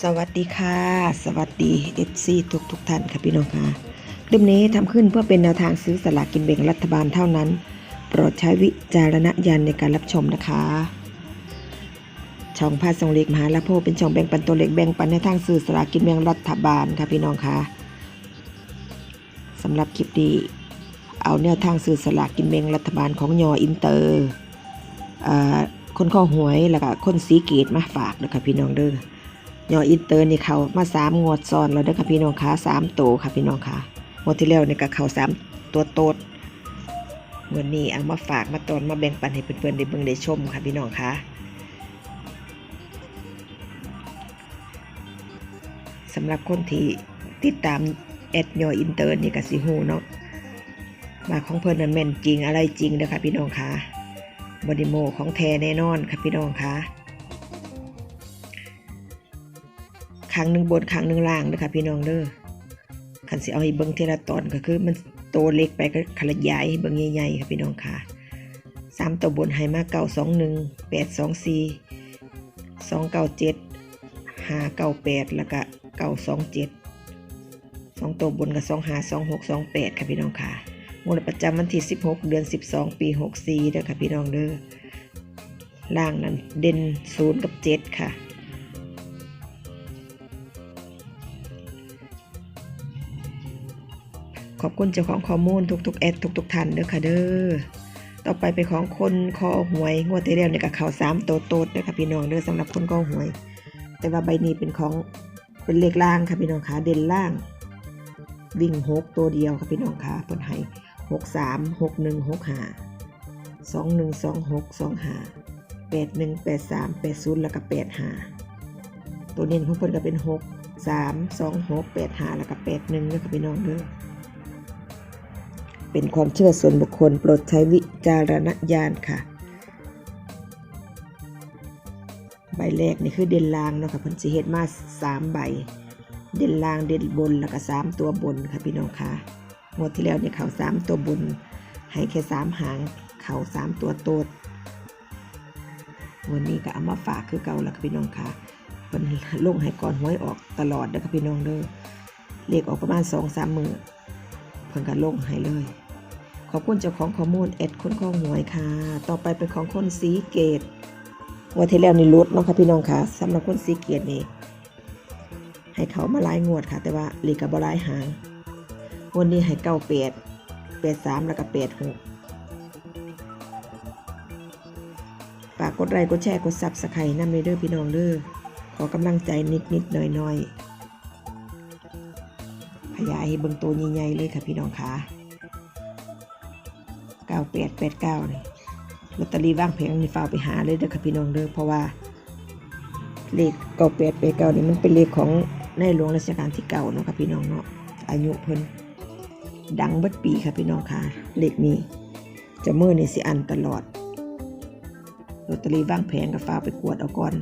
สวัสดีค่ะ สวัสดีเอฟซีทุกทุกท่านค่ะพี่น้องค่ะคลิปนี้ทำขึ้นเพื่อเป็นแนวทางซื้อสลากกินแบ่งรัฐบาลเท่านั้น โปรดใช้วิจารณญาณในการรับชมนะคะ ช่องพาส่งเล็กมหาละโพเป็นช่องแบ่งปันตัวเล็กแบ่งปันในทางซื้อสลากกินแบ่งรัฐบาลค่ะพี่น้องค่ะสำหรับคลิปนี้เอาแนวทางซื้อสลากกินแบ่งรัฐบาลของยออินเตอร์อคนข้อหวยแล้วก็คนสีเกตมาฝากนะคะพี่น้องเด้อ ยออินเตอร์นี่เขามาสามงวดซ้อนแล้วเด้อค่ะพี่น้องค่ะสามโตค่ะพี่น้องค่ะงวดที่แล้วนี่ก็เขาสามตัวโตดวันนี้เอามาฝากมาตอนมาแบ่งปันให้เพื่อนๆได้เบิ่งได้ชมค่ะพี่น้องค่ะสำหรับคนที่ติดตามแอดยออินเตอร์นี่ก็สิฮู้เนาะว่าของเพิ่นนั้นแม่นจริงอะไรจริงเด้อค่ะพี่น้องค่ะบอดิโมของแท้แน่นอนค่ะพี่น้องค่ะ ครั้งหนึ่งบนครั้งหนึ่งล่างเด้อค่ะพี่น้องเด้อคันสิเอาให้เบิ่งทีละตอนก็คือ มันโตเล็กไปก็ขยาย ให้เบิ่งใหญ่ๆค่ะพี่น้องค่ะสามตัวบนให้มาเก้าสองหนึ่งแปดสองสี่สองเก้าเจ็ดห้าเก้าแปดแล้วก็เก้าสองเจ็ดสองตัวบนกับสองห้าสองหกสองแปดค่ะพี่น้องค่ะงวดประจำวันที่16เดือน12ปี64เด้อค่ะพี่น้องเด้อล่างนั้นเด่น0กับ7ค่ะ ขอบคุณเจ้าของข้อมูลทุกๆแอดทุกๆท่านเด้อค่ะเด้อต่อไปเป็นของคนคอหวยงวดที่แล้วเนี่ยกับเขาสามโตโตดเด้อค่ะพี่น้องเด้อสำหรับคนคอหวย แต่ว่าใบนี้เป็นของเป็นเลขล่างค่ะพี่น้องค่ะเด่นล่าง วิ่งหกตัวเดียวค่ะพี่น้องค่ะเพิ่นให้หกสามหกหนึ่งหกห้าสองหนึ่งสองหกสองห้าแปดหนึ่งแปดสามแปดศูนย์แล้วก็แปดห้าตัวเน้นของเพิ่นก็เป็นหกสามสองหกแปดห้าแล้วก็แปดหนึ่งแล้วค่ะพี่น้องเด้อ เป็นความเชื่อส่วนบุคคลโปรดใช้วิจารณญาณค่ะ ใบแรกนี่คือเด่นลางเนาะค่ะเพิ่นสิเฮ็ดมาสามใบ เด่นลางเด่นบนแล้วก็สามตัวบนค่ะพี่น้องค่ะงวดที่แล้วเนี่ยเขาสามตัวบน ให้แค่สามหาง เขาสามตัวโตดวันนี้ก็เอามาฝากคือเก่าแล้วค่ะพี่น้องค่ะมันลงให้ก่อนห้วยออกตลอดเด้อค่ะพี่น้องเด้อเลขออกประมาณสองสามมือเพิ่นก็ลงให้เลย ขอบคุณเจ้าของข้อมูลเอ็ดคนข้องหวยค่ะ ต่อไปเป็นของคนสีเกตงวดที่แล้วนี่ลดเนาะค่ะพี่น้องค่ะสำหรับคนสีเกตนี่ให้เขามาไล่งวดค่ะ แต่ว่าลีกับบหลายหางวันนี้ให้เก้าเปดเปดสามแล้วก็เปดหกฝากกดไลค์กดแชร์กดซับสไครต์นำเลยเด้อพี่น้องเด้อขอกำลังใจนิดนิดหน่อยหน่อยขยายให้เบิ่งตัวใหญ่ๆเลยค่ะพี่น้องค่ะ ก้าแปดแปดเก้านี่ลอตเตอรี่ว่างแผงนี่ฝากไปหาเลยเด้อค่ะพี่น้องเด้อเพราะว่าเลขเก้าแปดแปดเก้านี่มันเป็นเลขของในหลวงรัชกาลที่เก่าเนาะค่ะพี่น้องเนาะอายุเพิ่นดังเบิดปีค่ะพี่น้องค่ะ เลขนี้จะเมื่อนี่สิอันตลอดลอตเตอรี่ว่างแผงกับฟ้าไปกวดเอาก่อน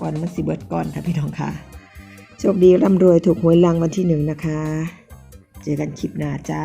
ก่อนมันสิเบิดก่อนค่ะพี่น้องค่ะโชคดีร่ำรวยถูกหวยรางวัลที่หนึ่งนะคะ เจอกันคลิปหน้าจ้า